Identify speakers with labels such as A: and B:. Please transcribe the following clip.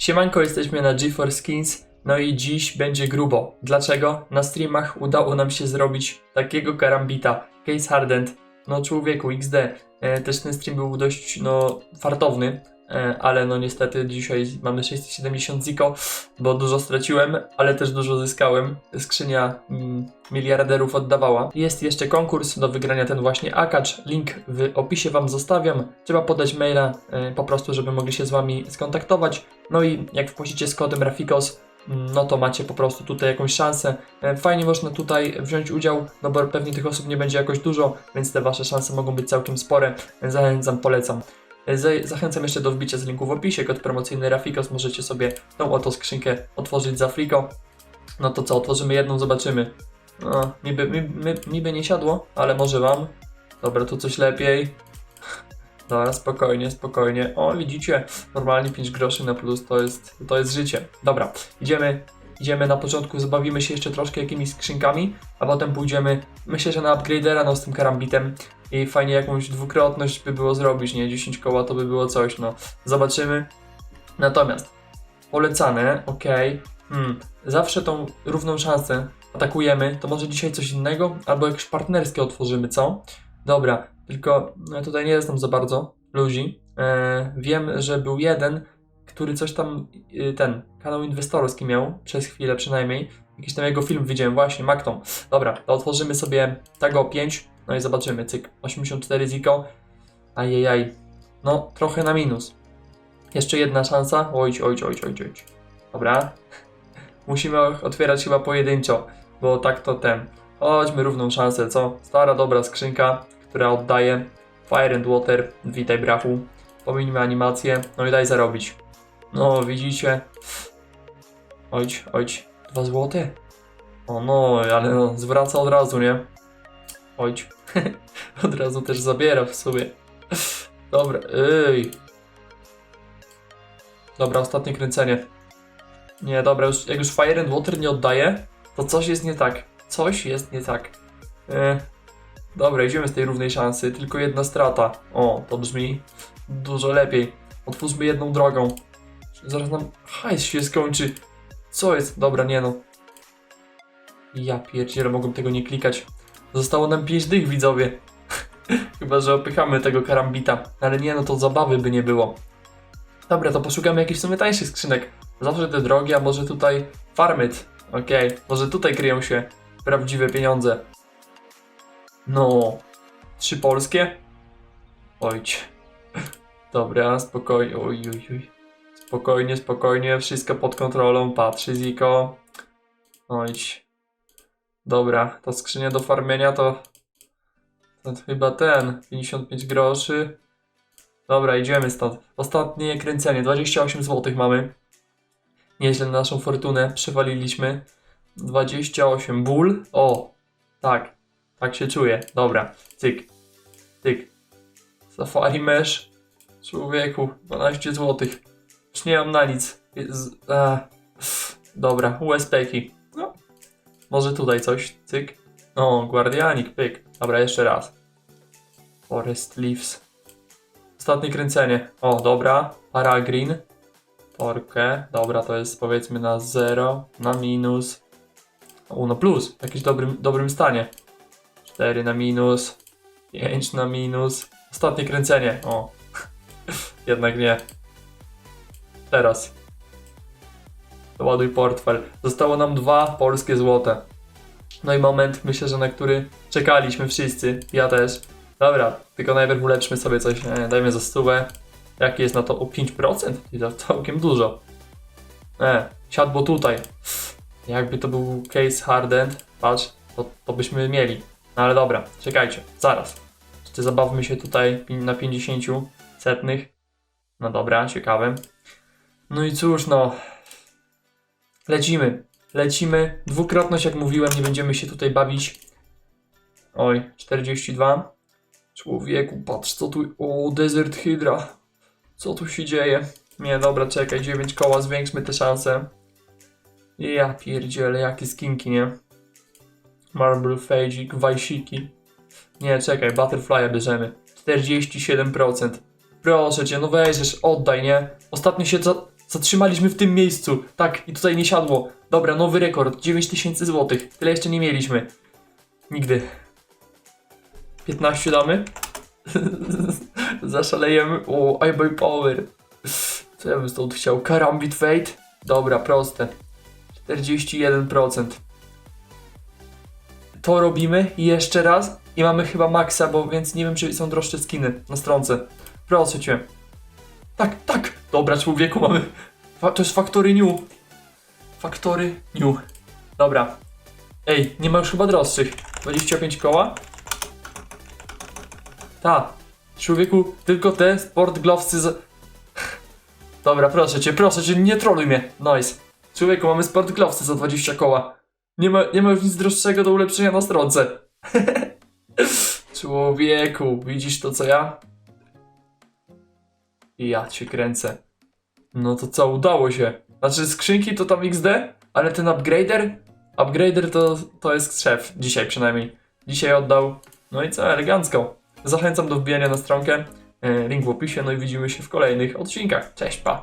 A: Siemanko, jesteśmy na GeForce Skins, no i dziś będzie grubo. Dlaczego? Na streamach udało nam się zrobić takiego karambita, Case Hardened, no człowieku XD. E, też ten stream był dość, no, fartowny, ale no niestety dzisiaj mamy 670 ziko, bo dużo straciłem, ale też dużo zyskałem. Skrzynia mm, miliarderów oddawała. Jest jeszcze konkurs do wygrania ten właśnie akacz, link w opisie wam zostawiam. Trzeba podać maila e, po prostu, żeby mogli się z wami skontaktować. No i jak wpłacicie z kodem Rafikos, mm, no to macie po prostu tutaj jakąś szansę. E, Fajnie można tutaj wziąć udział, no bo pewnie tych osób nie będzie jakoś dużo, więc te wasze szanse mogą być całkiem spore. E, Zachęcam, polecam. E, za- Zachęcam jeszcze do wbicia z linku w opisie, kod promocyjny Rafikos, możecie sobie tą oto skrzynkę otworzyć za friko. No to co, otworzymy jedną, zobaczymy. No, niby, niby, niby nie siadło, ale może wam. Dobra, tu coś lepiej. Dobra, spokojnie, spokojnie. O, widzicie, normalnie 5 groszy na plus to jest, to jest życie. Dobra, idziemy, idziemy na początku, zabawimy się jeszcze troszkę jakimiś skrzynkami, a potem pójdziemy, myślę, że na upgradera, no z tym karambitem i fajnie jakąś dwukrotność by było zrobić, nie? 10 koła to by było coś, no. Zobaczymy. Natomiast, polecane, ok. Hmm, zawsze tą równą szansę atakujemy, to może dzisiaj coś innego, albo jakieś partnerskie otworzymy, co? Dobra, tylko no, tutaj nie znam za bardzo ludzi. E, wiem, że był jeden, który coś tam, y, ten, kanał inwestorski miał, przez chwilę przynajmniej. Jakiś tam jego film widziałem, właśnie, Macton. Dobra, to otworzymy sobie tego 5, no i zobaczymy, cyk, 84 ziko. Ajajaj, no trochę na minus. Jeszcze jedna szansa, ojć, ojć, ojć, ojć. Dobra, musimy otwierać chyba pojedynczo, bo tak to ten. Chodźmy równą szansę, co? Stara, dobra skrzynka, która oddaje. Fire and Water, witaj brachu. Pominijmy animację, no i daj zarobić. No, widzicie? Ojć, ojć, dwa złote? O no, ale no, zwraca od razu, nie? Ojć. od razu też zabiera w sobie. Dobra, ej. Dobra, ostatnie kręcenie. Nie, dobra, już, jak już Fire and Water nie oddaje, to coś jest nie tak. Coś jest nie tak. E, dobra, idziemy z tej równej szansy, tylko jedna strata. O, to brzmi dużo lepiej. Otwórzmy jedną drogą. Zaraz nam hajs się skończy. Co jest? Dobra, nie no. Ja pierdzielę, mogłem tego nie klikać. Zostało nam 5 dych, widzowie. Chyba, że opychamy tego karambita. Ale nie no, to zabawy by nie było. Dobra, to poszukamy jakichś w sumie tańszych skrzynek. Zawsze te drogie, a może tutaj farmyt. Okej, może tutaj kryją się prawdziwe pieniądze. No, trzy polskie? Ojć. Dobra, spokojnie, oj, oj, oj. Spokojnie, spokojnie, wszystko pod kontrolą, patrzy Ziko. Ojć. Dobra, ta skrzynia do farmienia to... To chyba ten, 55 groszy. Dobra, idziemy stąd. Ostatnie kręcenie, 28 zł mamy. Nieźle na naszą fortunę przywaliliśmy. 28 ból. O, tak, tak się czuję. Dobra, cyk, cyk. Safari Mesh. Człowieku, 12 zł. Już nie mam na nic. Z, a, dobra, USP-ki. No, może tutaj coś, cyk. O, Guardianik, pyk. Dobra, jeszcze raz. Forest Leaves. Ostatnie kręcenie. O, dobra. Paragreen. Torkę. Dobra, to jest powiedzmy na 0, na minus. O, na plus. W jakimś dobrym, dobrym stanie. 4 na minus. 5 na minus. Ostatnie kręcenie. O. Jednak nie. Teraz. Doładuj portfel. Zostało nam dwa polskie złote. No i moment, myślę, że na który czekaliśmy wszyscy. Ja też. Dobra, tylko najpierw ulepszmy sobie coś. Dajmy za stówę. Jaki jest na to? O 5%? I to całkiem dużo. E, siadło tutaj. Jakby to był case hardened, patrz, to, to byśmy mieli. No ale dobra, czekajcie, zaraz. Jeszcze zabawmy się tutaj na 50 setnych. No dobra, ciekawe. No i cóż, no. Lecimy. Lecimy. Dwukrotność, jak mówiłem, nie będziemy się tutaj bawić. Oj, 42. Człowieku, patrz co tu... O, Desert Hydra. Co tu się dzieje? Nie, dobra, czekaj, 9 koła, zwiększmy te szanse. Ja pierdzielę, jakie skinki, nie? Marble Fejik, Wajsiki. Nie, czekaj, Butterfly'a bierzemy. 47%. Proszę cię, no weź, oddaj, nie? Ostatnio się za... Zatrzymaliśmy w tym miejscu. Tak, i tutaj nie siadło. Dobra, nowy rekord. 9000 zł. Tyle jeszcze nie mieliśmy. Nigdy. 15 damy? Zaszalejemy. O, iBoy Power. Co ja bym stąd chciał? Karambit Fate? Dobra, proste. 41%. To robimy i jeszcze raz i mamy chyba maksa, bo więc nie wiem czy są droższe skiny na stronce. Proszę cię. Tak, tak. Dobra, człowieku, mamy. Fa- to jest Factory New. Factory New. Dobra. Ej, nie ma już chyba droższych. 25 koła? Ta. Człowieku, tylko te sport glovesy z... Dobra, proszę cię, proszę cię, nie troluj mnie. Nice. Człowieku, mamy sport glovesy za 20 koła. Nie ma, nie ma już nic droższego do ulepszenia na stronce. Człowieku, widzisz to co ja? Ja cię kręcę. No to co, udało się. Znaczy skrzynki to tam XD, ale ten upgrader? Upgrader to, to jest szef, dzisiaj przynajmniej. Dzisiaj oddał. No i co, elegancko. Zachęcam do wbijania na stronkę. E, Link w opisie, no i widzimy się w kolejnych odcinkach. Cześć, pa!